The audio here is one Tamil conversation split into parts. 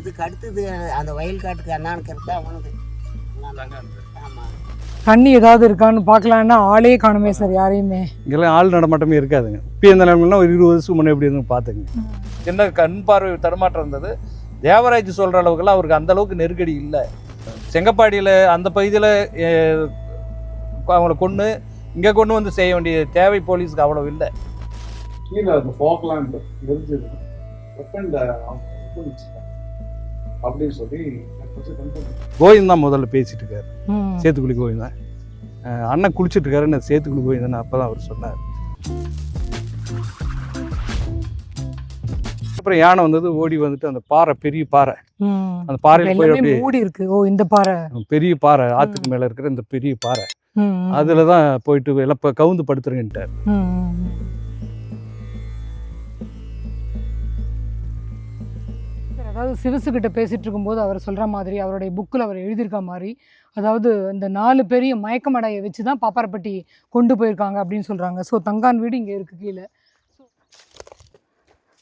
இதுக்கு அடுத்தது அந்த வயல் காட்டுக்கு அண்ணானுக்கிறது அவனுது. ஆமாம் தண்ணி ஏதாவது இருக்கான்னு பார்க்கலான்னா ஆளே காணுமே சார் யாரையுமே. இங்கெல்லாம் ஆள் நடமாட்டமே இருக்காதுங்க. இப்போ இந்த நிலமெல்லாம் ஒரு இருபது வருஷம் முன்னே எப்படி இருந்து பார்த்துங்க சின்ன கண் பார்வை தடுமாற்றம் இருந்தது. தேவராஜ் சொல்கிற அளவுக்குலாம் அவருக்கு அந்த அளவுக்கு நெருக்கடி இல்லை. செங்கப்பாடியில் அந்த பகுதியில் அவங்கள கொண்டு இங்கே கொண்டு வந்து செய்ய வேண்டிய தேவை போலீஸுக்கு அவ்வளோ இல்லை. கீழே அந்த ஃபாக்லாண்ட் வெப்பன் அப்படின்னு சொல்லி கோவிந்த் தான் முதல்ல பேசிட்டு இருக்காரு. சேத்துக்குழி கோவிந்தன் அண்ணன் குளிச்சுட்டு இருக்காரு. நான் சேத்துக்குழி கோவிந்தன் அப்போ தான் அவர் சொன்னார். அப்புறம் யானை வந்தது ஓடி வந்துட்டு அந்த பாறை பெரிய பாறை. அந்த பாறையில் போய் அப்படியே மூடி இருக்கு. ஓ இந்த பாறை. பெரிய பாறை ஆத்துக்கு மேல இருக்கிற இந்த பெரிய பாறை. அதுல தான் போயிட்டு எல்லாம் கவுந்து படுத்துருங்கன்ட்டார் அதாவது சிவசு கிட்ட பேசிட்டு இருக்கும்போது அவர் சொல்ற மாதிரி அவருடைய புக்கில் அவர் எழுதியிருக்க மாதிரி அதாவது இந்த நாலு பெரிய மயக்கமடையை வச்சு தான் பாப்பாரப்பட்டி கொண்டு போயிருக்காங்க அப்படின்னு சொல்றாங்க. ஸோ தங்கான் வீடு இங்கே இருக்கு கீழே.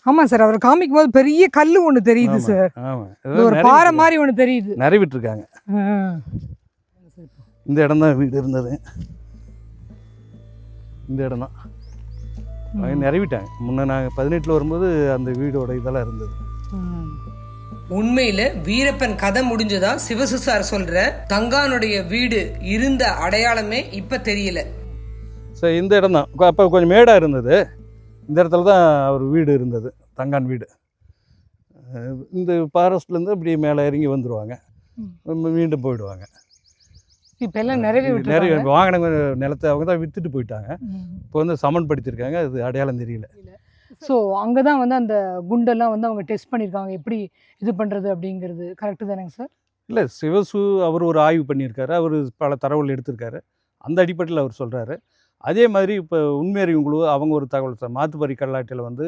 ஆமாம் சார் அவர் காமிக்கும் போது பெரிய கல் ஒன்று தெரியுது. சார் ஒரு பாறை மாதிரி ஒன்று தெரியுது. நிறைவிட்டு இருக்காங்க ஆ. இந்த இடம் தான் வீடு இருந்தது. இந்த இடம் தான் நிறைவிட்டாங்க முன்ன நாங்கள் பதினெட்டில் வரும்போது அந்த வீடோட இதெல்லாம் இருந்தது. உண்மையில வீரப்பன் கதை முடிஞ்சதா சிவசு சார் சொல்ற தங்கானுடைய வீடு இருந்த அடையாளமே இப்ப தெரியல. ஸோ இந்த இடம் தான். அப்போ கொஞ்சம் மேடாக இருந்தது. இந்த இடத்துல தான் அவர் வீடு இருந்தது. தங்கான் வீடு. இந்த ஃபாரஸ்ட்லேருந்து அப்படியே மேலே இறங்கி வந்துடுவாங்க மீண்டும் போயிடுவாங்க. இப்ப எல்லாம் நிறைய விட்டு வாங்கின நிலத்தை அவங்க தான் விற்றுட்டு போயிட்டாங்க. இப்போ வந்து சமன் படுத்திருக்காங்க அது அடையாளம் தெரியல. ஸோ அங்கே தான் வந்து அந்த குண்டெல்லாம் வந்து அவங்க டெஸ்ட் பண்ணியிருக்காங்க எப்படி இது பண்ணுறது அப்படிங்கிறது. கரெக்டு தானேங்க சார் இல்லை சிவசு அவர் ஒரு ஆய்வு பண்ணியிருக்காரு. அவர் பல தரவுகள் எடுத்திருக்காரு. அந்த அடிப்படையில் அவர் சொல்கிறாரு அதே மாதிரி இப்போ உண்மையறிவு குழு அவங்க ஒரு தகவல் சொ- மாத்துப்பறி கல்லாட்டில் வந்து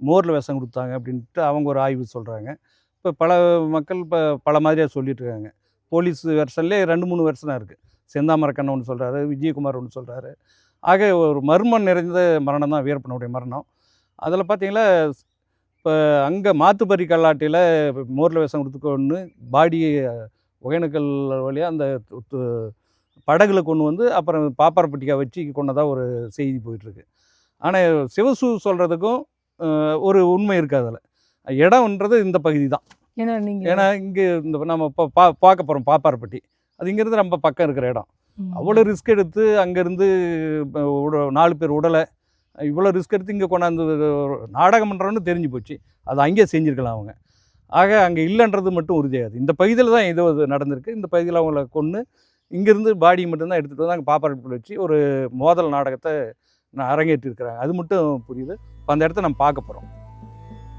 மோரில் விஷம் கொடுத்தாங்க அப்படின்ட்டு அவங்க ஒரு ஆய்வு சொல்கிறாங்க இப்போ பல மக்கள் இப்போ பல மாதிரியாக சொல்லிட்டு இருக்காங்க. போலீஸ் வெர்ஷன்லேயே ரெண்டு மூணு வெர்ஷனாக இருக்குது செந்தாமரக்கண்ணன் ஒன்று சொல்கிறாரு விஜயகுமார் ஒன்று சொல்கிறாரு ஆக ஒரு மர்மம் நிறைந்த மரணம் தான் வீரப்பனுடைய மரணம். அதில் பார்த்தீங்களா இப்போ அங்கே மாத்துப்பறி கல்லாட்டில் மோரில் விஷம் கொடுத்து ஒன்று பாடியை ஒகேனக்கல் வழியாக அந்த படகுல கொண்டு வந்து அப்புறம் பாப்பாரப்பட்டிக்கா வச்சு கொண்டதா ஒரு செய்தி போயிட்டுருக்கு. ஆனால் சிவசு சொல்கிறதுக்கும் ஒரு உண்மை இருக்குது அதில். இடம்ன்றது இந்த பகுதி தான். ஏன்னா நீங்கள் ஏன்னா இங்கே இந்த நம்ம இப்போ பா பார்க்க போகிறோம் பாப்பாரப்பட்டி. அது இங்கேருந்து ரொம்ப பக்கம் இருக்கிற இடம். அவ்வளோ ரிஸ்க் எடுத்து அங்கேருந்து நாலு பேர் உடலை இவ்வளோ ரிஸ்க் எடுத்து இங்கே கொண்டாந்து நாடகம் பண்ணுறோன்னு தெரிஞ்சு போச்சு. அது அங்கேயே செஞ்சுருக்கலாம் அவங்க. ஆக அங்கே இல்லைன்றது மட்டும் உறுதியாகுது. இந்த பகுதியில் தான் இது நடந்திருக்கு. இந்த பகுதியில் அவங்கள கொன்று இங்கேருந்து பாடி மட்டும்தான் எடுத்துகிட்டு வந்து அங்கே பாப்பாரப்பில் வச்சு ஒரு மோதல் நாடகத்தை நான் அரங்கேற்றிருக்கிறாங்க. அது மட்டும் புரியுது. இப்போ அந்த இடத்த நம்ம பார்க்க போகிறோம்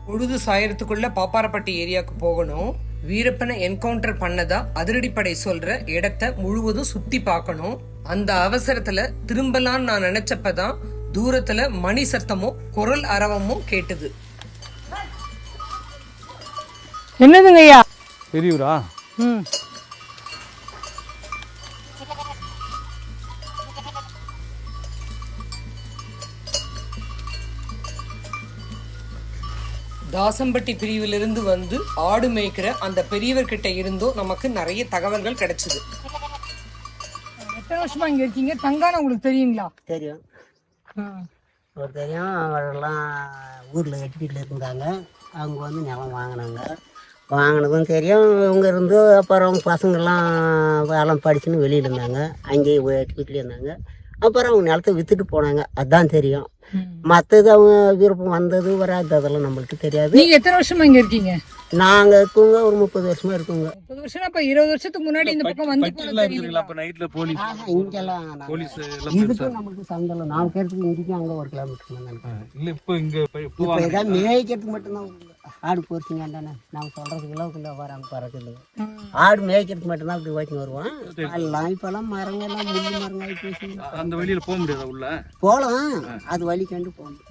பொழுது சாயறதுக்குள்ள பாப்பாரப்பட்டி ஏரியாவுக்கு போகணும். வீரப்பனை என்கவுண்டர் பண்ணதா அதிரடிப்படை சொல்ற இடத்த முழுவதும் சுத்தி பார்க்கணும். அந்த அவசரத்துல திரும்பலான்னு நான் நினைச்சப்பதான் தூரத்துல மணி சத்தமும் குரல் அரவமும் கேட்டது. என்னதுங்க ஐயா? பெரியவரா ம். தாசம்பட்டி பிரிவிலிருந்து வந்து ஆடு மேய்க்கிற அந்த பெரியவர்கிட்ட இருந்தும் நமக்கு நிறைய தகவல்கள் கிடைச்சது. எத்தனை வருஷமா இங்கே இருக்கீங்க? தங்கான உங்களுக்கு தெரியுங்களா? தெரியும். ஒரு தெரியும் அவரெல்லாம் ஊரில் எட்டு வீட்டில் இருந்தாங்க. அவங்க வந்து நிலம் வாங்கினாங்க. வாங்கினதும் தெரியும். இவங்க இருந்து அப்புறம் பசங்கள்லாம் எல்லாம் படிச்சுன்னு வெளியில் இருந்தாங்க. அங்கேயே போய் எட்டு வீட்டில் இருந்தாங்க. அப்புறம் அவங்க நிலத்தை விற்றுட்டு போனாங்க. அதான் தெரியும். மற்றது அவங்க விருப்பம் வந்தது வராது அதெல்லாம் நம்மளுக்கு தெரியாது. நீங்க எத்தனை வருஷமா இங்க இருக்கீங்க? நாங்கள் இருக்குங்க ஒரு முப்பது வருஷமா இருக்குங்க. முப்பது வருஷம் அப்ப இருபது வருஷத்துக்கு முன்னாடி இந்த பக்கம் வந்து இங்கெல்லாம் நாங்க- போலீஸ் இதுக்கும் நம்மளுக்கு சந்தலம் நாலு பேருக்கு இங்கேயும் அங்கே ஒரு கிலோமீட்டர் இல்லை இப்போ இங்கே இப்போ ஏதாவது மேய்க்கிறதுக்கு மட்டும்தான். ஆடு போச்சுங்க தானே நாங்கள் சொல்கிறது கிலோக்குள்ள வராங்க பறக்குது. ஆடு மேய்க்கிறதுக்கு மட்டும்தான் அப்படி வச்சுன்னு வருவான் எல்லாம் இப்போல்லாம் மரங்கள்லாம் முள்ளு மரங்க ஆகி போச்சு. அந்த வழியில் போக முடியாதா உள்ள? போகலாம் அது வழி கண்டு போகணும்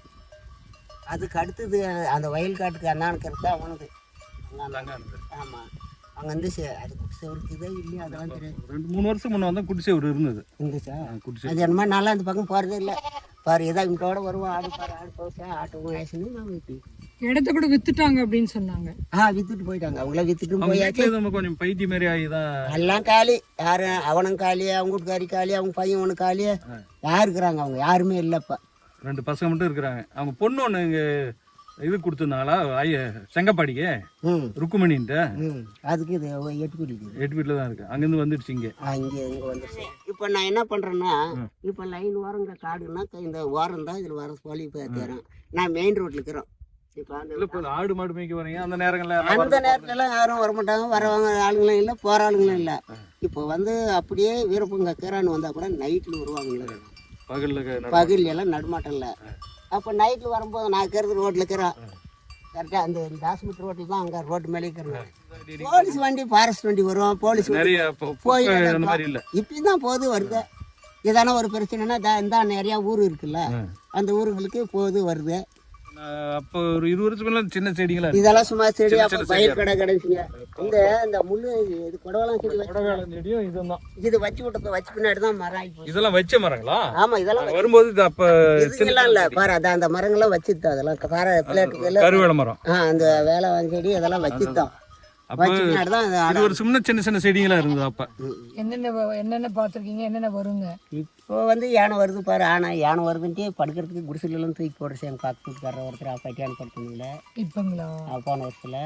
அதுக்கு அடுத்தது அந்த வயல் காட்டுக்கு அண்ணானுக்கிறது அவனது. ஆமாம் அங்கே வந்து அது குடிசை இதே இல்லையா? அதெல்லாம் தெரியாது. ரெண்டு மூணு வருஷம் முன்ன வந்தால் குடிசை ஒரு இருந்தது. இருந்துச்சா? குடிசை அது என்னமா நல்லா அந்த பக்கம் போகிறதே இல்லை. பாரு ஏதோ இங்கோட வருவோம். ஆடு பாரு ஆடு போச்சா? ஆட்டு வயசுன்னு நான் வைப்பேன் இடத்த கூட வித்துட்டாங்க அப்படின்னு சொன்னாங்க. ஆ வித்துட்டு போயிட்டாங்க. அவங்கள வித்துட்டு போயாச்சு. நம்ம கொஞ்சம் பைத்திய மாதிரி ஆகிதான். எல்லாம் காலி. யாரு? அவனும் காலி அவங்க வீட்டுக்காரி காலி அவங்க பையன் ஒன்று காலி. யார் இருக்கிறாங்க அவங்க? யாருமே இல்லைப்பா ரெண்டு பசங்க மட்டும் இருக்கிறாங்க. அவங்க பொண்ணு ஒன்று இங்கே இது கொடுத்துருந்தாங்களா ஐய செங்கப்பாடிக்கு? ம். ருக்குமணின்ட்டு? ம். அதுக்கு இது எட்டு இருக்குது எட்டு வீட்டில் தான் இருக்கு. அங்கேருந்து வந்துடுச்சு இங்கே. இங்கே இங்கே வந்துருச்சு இப்போ நான் என்ன பண்ணுறேன்னா இப்போ லைன் ஓரங்க காடுன்னா இந்த ஓரம் தான் இதில் வர சொல்லி தரேன் நான் மெயின் ரோட்டில் இருக்கிறோம். ஆடு மாடு மேய்க்க வரீங்க அந்த நேரங்களில் அந்த யாரும் வர மாட்டாங்க வரவங்க ஆளுங்களும் இல்லை போகிற ஆளுங்களும் இல்லை. இப்போ வந்து அப்படியே வீரப்பங்க கேரான்னு வந்தால் கூட நைட்டில் வருவாங்க பகலில் பகல் எல்லாம் நடுமாட்டம் இல்லை. அப்போ நைட்டில் வரும்போது நான் இருக்கிறது ரோட்டில் இருக்கிறேன் கரெக்டாக அந்த தாஸ்மிட் ரோட்டில் தான் அங்கே ரோட்டு மேலே இருக்கிறேன் போலீஸ் வண்டி ஃபாரஸ்ட் வண்டி வரும் போலீஸ் போய் இப்பயும் தான் போகுது வருது. எதனா ஒரு பிரச்சனைனா இந்த நிறையா ஊர் இருக்குல்ல. அந்த ஊருங்களுக்கு போகுது வருது. அப்போ ஒரு இருபது வருஷம் சின்ன செடிங்களா இதெல்லாம் சும்மா செடி அப்போ பயிர் கடை கிடைச்சுங்க இந்த இந்த முள்ளு இது குடவெல்லாம் செடி வச்சு கொடவேலம் செடியும் இதுதான். இது வச்சு விட்டத வச்சு பின்னாடி தான் மரம் இதெல்லாம் வச்ச மரங்களா? ஆமா இதெல்லாம் வரும்போது அப்போ இதுங்கெல்லாம் இல்ல பாரு அதான் அந்த மரங்கள்லாம் வச்சுதான் அதெல்லாம் பாரு பிளேட்டுக்கு கருவேல மரம். ஆ அந்த வேலை செடி அதெல்லாம் வச்சுதான். அப்போ. வருஷம் முன்ன சின்ன சின்ன செடிங்களா இருந்தது அப்போ. என்னென்ன என்னென்ன பார்த்துருக்கீங்க? என்னென்ன வருங்க? இப்போ வந்து யானை வருது பாரு ஆனா. யானை வருதுன்ட்டே படுக்கிறதுக்கு குடிசைலாம் தூக்கி போடுச்சு எங்கள் பக்கத்து வீட்டுக்காரர் ஒருத்தர் அப்பட்டியான படுத்துனீங்கள இப்பங்களா? போன வருஷத்தில்.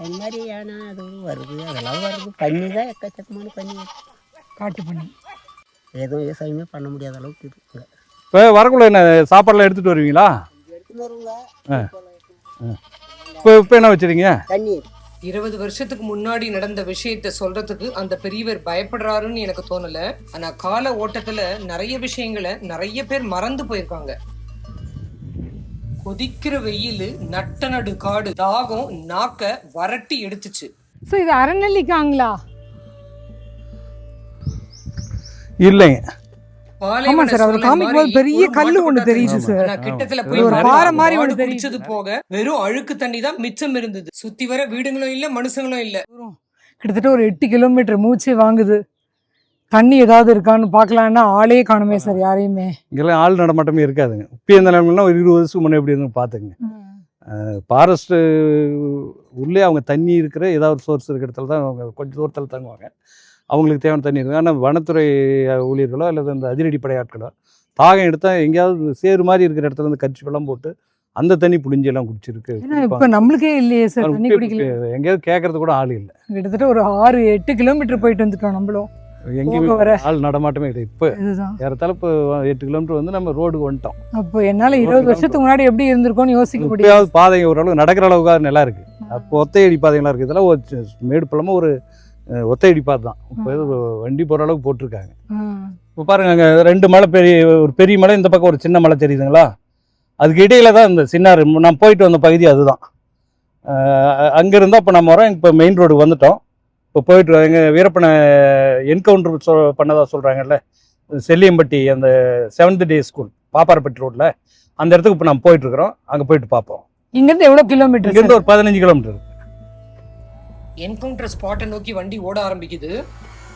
அது மாதிரி யானை அது வருது அதெல்லாம் வருது. பண்ணி தான் எக்கச்சக்கமான பண்ணி. காட்டு பண்ணி. எதுவும் விவசாயமே பண்ண முடியாத அளவுக்கு இருக்குங்க. இப்போ வரக்குள்ள என்ன சாப்பாடுலாம் எடுத்துட்டு வருவீங்களா? இப்போ இப்போ என்ன வச்சிருக்கீங்க? தண்ணி. இருபது வருஷத்துக்கு முன்னாடி நடந்த விஷயத்த சொல்றதுக்கு அந்த பெரியவர் பயப்படுறாருன்னு எனக்கு தோணல. ஆனா கால ஓட்டத்துல நிறைய விஷயங்களை நிறைய பேர் மறந்து போயிருக்காங்க. கொதிக்கிற வெயில் நட்ட நடு காடு தாகம் நாக்க வரட்டி எடுத்துச்சு. ஸோ இது அறநெல்லிக்காங்களா? இல்லைங்க ஆமா சார், அவர் காமிக்கும் போது பெரிய கல்லு ஒண்ணு தெரியுது சார். ஆனா கிட்டத்துல அது போய் ஒரு பாருங்க, பாறை மாதிரி மாடு ஒண்ணு தெரியுது. குடிச்சது போக வெறும் அழுக்கு தண்ணி தான் மிச்சம் இருந்தது. சுத்தி வர வீடுங்களும் இல்ல மனுஷங்களும் இல்ல. கிட்டத்தட்ட ஒரு எட்டு கிலோமீட்டர் மூச்சே வாங்குது. தண்ணி ஏதாவது இருக்கான்னு பார்க்கலான்னா ஆளே காணுமே சார் யாரையுமே. இங்கெல்லாம் ஆள் நடமாட்டமே இருக்காதுங்க. இப்போ இந்த நிலமெல்லாம் ஒரு இருபது வருஷத்துக்கு முன்னே எப்படி இருந்து பார்த்துங்க ஃபாரஸ்ட்டு உள்ளே அவங்க தண்ணி இருக்கிற ஏதாவது ஒரு சோர்ஸ் இருக்கிற இடத்துல தான் அவங்க கொஞ்சம் தூரத்தில் தங்குவாங்க. அவங்களுக்கு தேவையான தண்ணி இருக்குது ஆனால் வனத்துறை ஊழியர்களோ அல்லது அந்த அதிரடிப்படை ஆட்களோ தாகம் எடுத்தால் எங்கேயாவது சேறு மாதிரி இருக்கிற இடத்துல இருந்து கட்சி வெள்ளம் போட்டு அந்த தண்ணி புளிஞ்சு எல்லாம் குடிச்சிருக்கு இப்ப நம்மளுக்கே இல்லையே சார் எங்கேயாவது கேட்கறது கூட ஆள் இல்லை. கிட்டத்தட்ட ஒரு ஆறு எட்டு கிலோமீட்டர் போயிட்டு வந்துட்டோம் நம்மளும். எங்கேயுமே வர. ஆள் நடமாட்டமே இல்லை. இப்போ ஏறத்தாழ இப்போ எட்டு கிலோமீட்டர் வந்து நம்ம ரோடுக்கு வந்துட்டோம். அப்போ என்னால இருபது வருஷத்துக்கு முன்னாடி எப்படி இருந்திருக்கும்னு யோசிக்க இப்பயாவது பாதைங்க ஓரளவு நடக்கிற அளவுக்காக நல்லா இருக்கு. அப்போ ஒத்தையடி பாதைங்களாம் இருக்குது இதெல்லாம் மேடு பள்ளமாக ஒரு ஒத்தையடி பாதை தான். இப்போ வண்டி போகிற அளவுக்கு போட்டிருக்காங்க. இப்போ பாருங்க அங்கே ரெண்டு மலை பெரிய ஒரு பெரிய மலை இந்த பக்கம் ஒரு சின்ன மலை தெரியுதுங்களா? அதுக்கு இடையில தான் இந்த சின்னாறு நான் போயிட்டு வந்த பகுதி அதுதான். அங்கேருந்து அப்போ நம்ம வரோம் இப்போ மெயின் ரோடு வந்துட்டோம். இப்போ போயிட்டு எங்கள் வீரப்பனை என்கவுண்டர் சொ பண்ணதா சொல்கிறாங்கல்ல செல்லியம்பட்டி அந்த செவன்த் டே ஸ்கூல் பாப்பாரப்பட்டி ரோட்டில் அந்த இடத்துக்கு இப்போ நம்ம போயிட்டுருக்குறோம் அங்கே போயிட்டு பார்ப்போம். இங்க இருந்து எவ்வளவு கிலோமீட்டர் இங்கேருந்து ஒரு பதினஞ்சு கிலோமீட்டர் என்கவுண்டர் ஸ்பாட்டை நோக்கி வண்டி ஓட ஆரம்பிக்குது.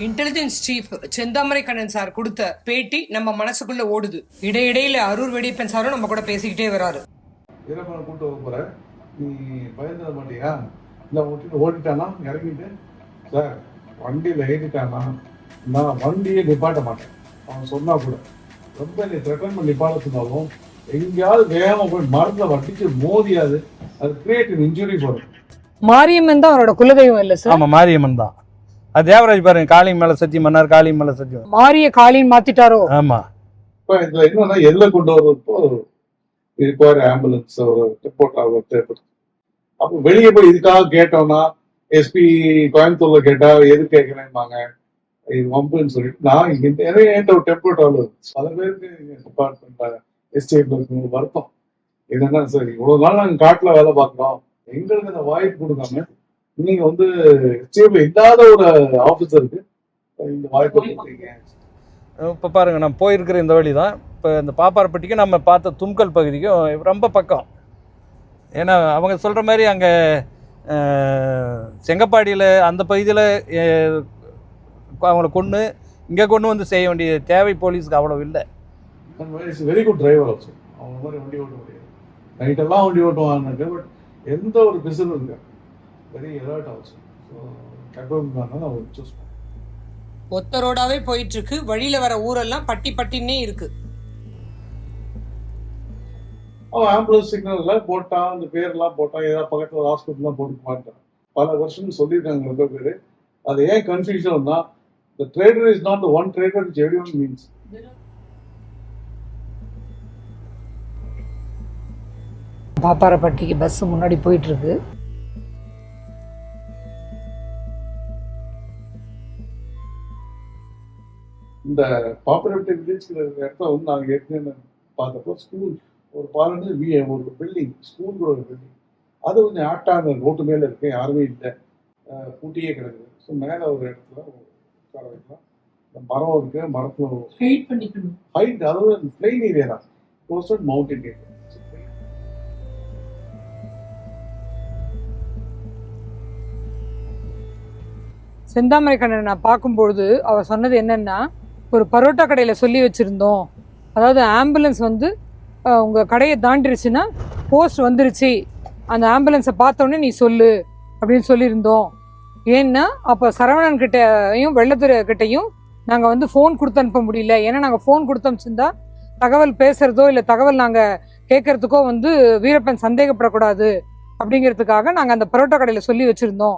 Intelligence chief Senthamarai Kannan sir கொடுத்த பேட்டி நம்ம மனசுக்குள்ள ஓடுது. இடையிடையில அரூர் வெடிப்பன் சாரும் நம்ம கூட பேசிக்கிட்டே வராரு. வீரப்பனை கூட்டு வர போற நீ பயந்துட மாட்டியா? இல்லை ஓட்டிட்டு ஓடிட்டானா? இறங்கிட்டு? சார் வண்டியில் ஏறிட்டானா? நான் வண்டியை நிப்பாட்ட மாட்டேன். அவன் சொன்னா கூட. ரொம்ப நீ த்ரெட்டன் பண்ணி நிப்பாட்ட சொன்னாலும் எங்கேயாவது வேகமாக போய் மரத்தில் வட்டிச்சு மோதியாது. அது கிரியேட் இன்ஜுரி வரும் மாரியம்மன் தான் அவரோட குலதெய்வம் இல்ல சார்? ஆமாம் மாரியம்மன் தான். அது தேவராஜ் பாருங்க காளி மேலே சத்தியம் பண்ணார் காளி மேலே சத்தியம் மாரிய காளின்னு மாத்திட்டாரோ? ஆமாம் இப்போ இதில் என்னன்னா எதில் கொண்டு வரப்போ இப்போ ஒரு ஆம்புலன்ஸ் ஒரு ரிப்போர்ட் ஆக தேவைப்படுது. அப்போ வெளியே போய் இதுக்காக கேட்டோம்னா எஸ்பி கோயம்புத்தூர்ல கேட்டா எது கேட்கலம்பாங்க இது வம்புன்னு சொல்லிட்டு நான் இங்க நிறைய என்கிட்ட ஒரு டெம்போ ட்ராவல் பல பேருக்கு டிபார்ட்மெண்ட்ல எஸ்டேட்ல இருக்கு வருத்தம். என்னன்னா சார் இவ்வளவு நாள் நாங்க காட்டுல வேலை பார்க்கிறோம். எங்களுக்கு அந்த வாய்ப்பு கொடுக்காம நீங்க வந்து எஸ்டேட்ல இல்லாத ஒரு ஆபீசருக்கு இந்த வாய்ப்பு கொடுக்குறீங்க இப்போ பாருங்க நான் போயிருக்கிற இந்த வழி தான் இப்போ இந்த பாப்பாரப்பட்டிக்கு நம்ம பார்த்த தும்கல் பகுதிக்கும் ரொம்ப பக்கம். ஏன்னா அவங்க சொல்கிற மாதிரி அங்கே செங்கப்பாடியில் அந்த பகுதியில் அவங்கள கொண்டு இங்கே கொண்டு வந்து செய்ய வேண்டிய தேவை போலீஸ்க்கு அவ்வளோ இல்லை. வெரி குட் டிரைவர் அவங்க மாதிரி வண்டி ஓட்ட முடியாது. நைட்டெல்லாம் வண்டி ஓட்டுவாங்க பட் எந்த ஒரு பிசினஸ் இருக்கு very alert also so choose ஒத்த ரோடாவே போயிட்டு இருக்கு. வழியில வர ஊரெல்லாம் பட்டி பட்டின்னே இருக்கு. அவன் ஆம்புலன்ஸ் சிக்னல்ல போட்டான் அந்த பேர்லாம் போட்டான் ஏதாவது பக்கத்துல ஹாஸ்பிட்டல்லாம் போட்டு மாட்டான் பல வருஷம் சொல்லியிருக்காங்க ரொம்ப பேர். அது ஏன் கன்ஃபியூஷன் தான் the trader is not the one trader which everyone means. பாப்பாரப்பட்டிக்கு பஸ் முன்னாடி போயிட்டு இருக்கு இந்த பாப்புலேட்டட் வில்லேஜ்ங்கிற இடத்த வந்து நாங்கள் ஏற்கனவே பார்த்தப்போ ஸ்கூல் ஒரு பாலன்னு வி ஒரு பில்டிங் ஸ்கூலோட ஒரு பில்டிங் அது கொஞ்சம் ஆட்டான ரோட்டு மேலே இருக்கு யாருமே இல்லை. பூட்டியே கிடக்குது. ஸோ மேலே ஒரு இடத்துல உட்கார வைக்கலாம். இந்த மரம் இருக்கு மரத்தில் ஹெல்ப் பண்ணிக்கணும். ஹைட் அதாவது பிளைன் ஏரியா தான். கோஸ்டட் மவுண்டன் ஏரியா செந்தாமரை கண்ணனை நான் பார்க்கும்பொழுது அவர் சொன்னது என்னன்னா ஒரு பரோட்டா கடையில் சொல்லி வச்சுருந்தோம். அதாவது ஆம்புலன்ஸ் வந்து உங்கள் கடையை தாண்டிருச்சுன்னா போஸ்ட் வந்துருச்சு. அந்த ஆம்புலன்ஸை பார்த்தோன்னே நீ சொல்லு அப்படின்னு சொல்லியிருந்தோம். ஏன்னா அப்போ சரவணன் கிட்டையும் வெள்ளத்துறை கிட்டையும் நாங்கள் வந்து ஃபோன் கொடுத்து அனுப்ப முடியல. ஏன்னா நாங்கள் ஃபோன் கொடுத்து அனுப்பிச்சிருந்தா தகவல் பேசுகிறதோ இல்லை தகவல் நாங்கள் கேட்கறதுக்கோ வந்து வீரப்பன் சந்தேகப்படக்கூடாது அப்படிங்கிறதுக்காக நாங்கள் அந்த பரோட்டா கடையில் சொல்லி வச்சுருந்தோம்.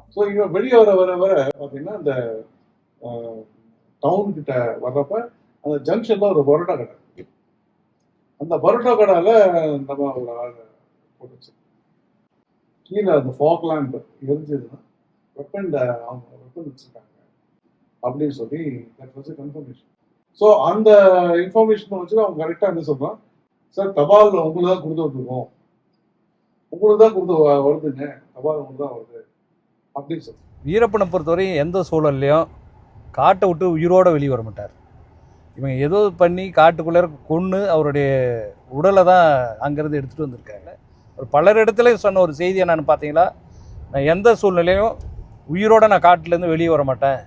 வெளியே வர வர வர பார்த்தீங்கன்னா அந்த டவுன் கிட்ட வர்றப்ப அந்த ஜங்ஷன்ல ஒரு பரோட்டா கடை. அந்த பரோட்டா கடையில் நம்ம ஒரு ஆள் போட்டுச்சு. கீழே அந்த ஃபாக் லேம்ப் எரிஞ்சதுன்னா வெப்பன் அவங்க வெப்பன் வச்சுருக்காங்க அப்படின்னு சொல்லி தட் வாஸ் கன்ஃபர்மேஷன் ஸோ அந்த இன்ஃபர்மேஷனை வச்சு அவங்க கரெக்டாக என்ன சொல்கிறான் சார் தபால் உங்களுக்கு தான் கொடுத்து விட்டுருக்கோம். உங்களுக்கு தான் கொடுத்து வருதுங்க. தபால் உங்களுக்கு தான் வருது. அப்படின்னு சொல்லி. வீரப்பனை பொறுத்தவரையும் எந்த சூழல்லையும் காட்டை விட்டு உயிரோட வெளியே வர மாட்டார். இவங்க ஏதோ பண்ணி காட்டுக்குள்ளே கொன்று அவருடைய உடலை தான் அங்கேருந்து எடுத்துகிட்டு வந்திருக்காங்க. ஒரு பலர் இடத்துல சொன்ன ஒரு செய்தி என்னன்னு பார்த்தீங்களா? நான் எந்த சூழ்நிலையும் உயிரோட நான் காட்டிலேருந்து வெளியே வர மாட்டேன்.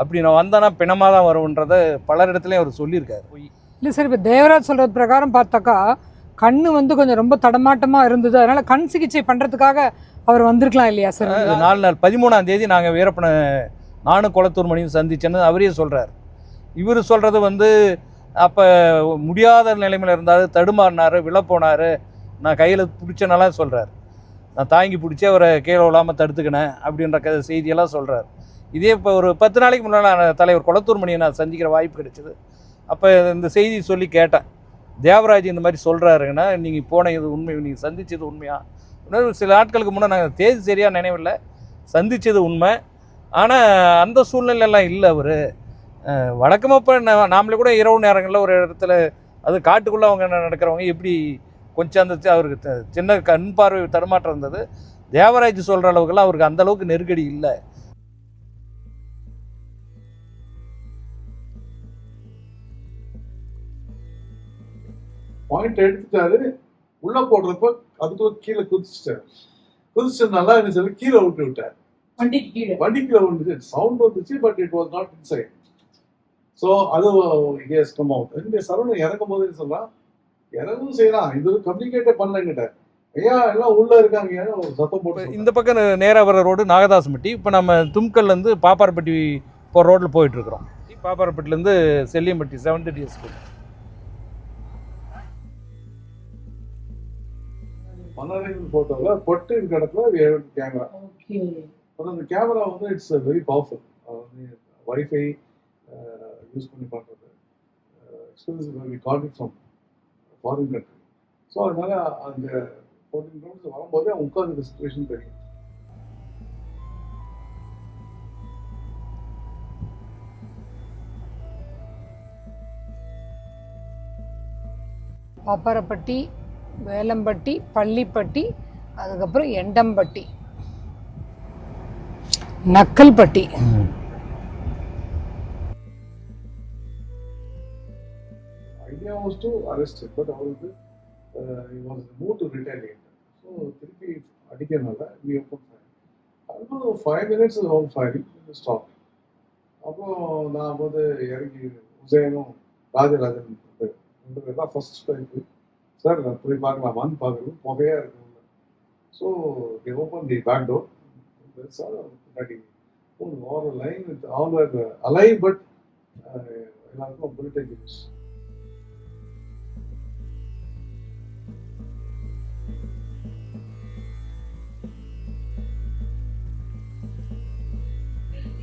அப்படி நான் வந்தேன்னா பிணமாக தான் வரும்ன்றதை பலர் இடத்துலையும் அவர் சொல்லியிருக்காரு. இல்லை சார் இப்போ தேவராஜ் சொல்கிறது பிரகாரம் பார்த்தாக்கா கண்ணு வந்து கொஞ்சம் ரொம்ப தடமாட்டமாக இருந்தது. அதனால கண் சிகிச்சை பண்ணுறதுக்காக அவர் வந்திருக்கலாம் இல்லையா சார்? நாலு நாள் பதிமூணாம் தேதி நாங்கள் வீரப்பனை நானும் குளத்தூர் மணியும் சந்திச்சேன்னு அவரே சொல்கிறார் இவர் சொல்கிறது வந்து அப்போ முடியாத நிலைமையில் இருந்தார் தடுமாறினார் விழப்போனார். நான் கையில் பிடிச்சனெல்லாம் சொல்கிறார் நான் தாங்கி பிடிச்சி அவரை கீழே விழாமல் தடுத்துக்கினேன் அப்படின்ற க செய்தியெல்லாம் சொல்கிறார் இதே இப்போ ஒரு பத்து நாளைக்கு முன்னால் நான் தலைவர் குளத்தூர் மணியை நான் சந்திக்கிற வாய்ப்பு கிடைச்சிது. அப்போ இந்த செய்தி சொல்லி கேட்டேன். தேவராஜ் இந்த மாதிரி சொல்கிறாருங்கன்னா நீங்கள் போன இது உண்மை நீங்கள் சந்தித்தது உண்மையாக இன்னும் சில நாட்களுக்கு முன்னே நாங்கள் தேதி சரியாக நினைவில்லை. சந்தித்தது உண்மை. ஆனால் அந்த சூழ்நிலையெல்லாம் இல்லை அவர். வழக்கமாக இப்போ நாமளே கூட இரவு நேரங்களில் ஒரு இடத்துல அது காட்டுக்குள்ளே அவங்க ந- நடக்கிறவங்க எப்படி கொஞ்சம் அந்த அவருக்கு த- சின்ன கண் பார்வை தடுமாற்றம் இருந்தது. தேவராஜ் சொல்கிற அளவுக்குலாம் அவருக்கு அந்த அளவுக்கு நெருக்கடி இல்லை. பாயிண்ட் எடுத்துட்டாரு. உள்ள போடுறப்ப அதுக்குள்ள கீழே குதிச்சிட்டாரு. குதிச்சதுனால என்ன சொல்லி கீழே விட்டு விட்டார். வண்டிக்கு கீழே. வண்டி கீழே விழுந்துச்சு. சவுண்ட் வந்துச்சு but it was not inside so அது கேஸ் கம் அவுட் இங்கே சரவணன் இறக்கும் போது என்ன சொல்லலாம் இறங்கவும் செய்யலாம் இது கம்யூனிகேட்டே பண்ணலங்கிட்ட ஐயா எல்லாம் உள்ள இருக்காங்க. சத்தம் போட்டு இந்த பக்கம் நேராக வர ரோடு நாகதாசம்பட்டி இப்போ நம்ம தும்கல்லேருந்து பாப்பாரப்பட்டி போகிற ரோட்டில் போயிட்டுருக்குறோம் பாப்பாரப்பட்டிலேருந்து செல்லியம்பட்டி செவன்த் டி ஸ்கூல் மன்னரின் போட்டோல பொட்டு இருக்க இடத்துல கேமரா அந்த கேமரா வந்து it's very powerful wifi use பண்ணி பண்ணுறது expensive got it from foreign country so அதனால அந்த ஃபோர்டீன் கிலோமீட்டர்ஸ் வரும்போதே அவன் உட்காந்துருக்க சுச்சுவேஷன் தெரியும் பாப்பாரப்பட்டி வேலம்பட்டி பள்ளிப்பட்டி அதுக்கப்புறம் Endampatti. Nakkalpatti. Idea was to arrest but அவருக்கு வந்து was move to retaliate so திருப்பி அடிக்கிறதுனால வி ஓப்பன் ஃபயர் அதுவும் five minutes home firing stop அப்புறம் நான் வந்து இறங்கி உதயனும் ராஜராஜன் ரெண்டு பேர் தான் ஃபர்ஸ்ட் டைம் சார் நான் போய் பார்க்கலாம் பார்க்குறது பார்க்கணும் புகையாக இருக்கும் so the open the back door sir பின்னாடி ஒரு line with all alive but எல்லாருக்கும் புல்லட்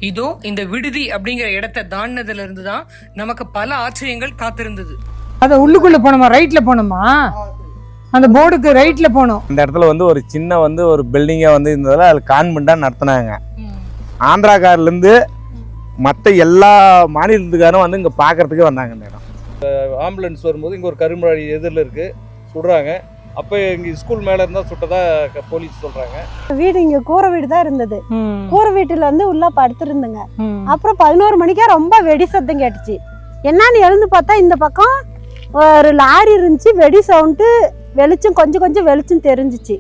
இதோ இந்த விடுதி அப்படிங்கிற இடத்தை தாண்டினதுல இருந்து தான் நமக்கு பல ஆச்சரியங்கள் காத்திருந்தது. அதை உள்ளுக்குள்ள போனோமா? ரைட்ல போனோமா? அந்த போர்டுக்கு ரைட்ல போனோம். இந்த இடத்துல வந்து ஒரு சின்ன வந்து ஒரு பில்டிங்கை வந்து இருந்ததில் அதில் கான்வெண்ட்டாக நடத்துனாங்க. ஆந்திராக்கார்லேருந்து மற்ற எல்லா மாநிலத்துக்காரும் வந்து இங்கே பார்க்கறதுக்கு வந்தாங்க இந்த இடம். ஆம்புலன்ஸ் வரும்போது இங்கே ஒரு கரும்புழாடி எதிரில் இருக்குது சுடுறாங்க அப்போ இங்கே ஸ்கூல் மேலே இருந்தால் சுட்டதா க- போலீஸ் சொல்கிறாங்க வீடு இங்க கூரை வீடு தான் இருந்தது. கூரை வீட்டுல இருந்து உள்ள படுத்திருந்துங்க. அப்புறம் பதினோரு மணிக்கா ரொம்ப வெடி சத்தம் கேட்டுச்சு. என்னன்னு எழுந்து பார்த்தா இந்த பக்கம் ஒரு லாரி இருந்துச்சு. வெடி சவுண்டு வெளிச்சம் கொஞ்சம் கொஞ்சம் வெளிச்சம் தெரிஞ்சிச்சு.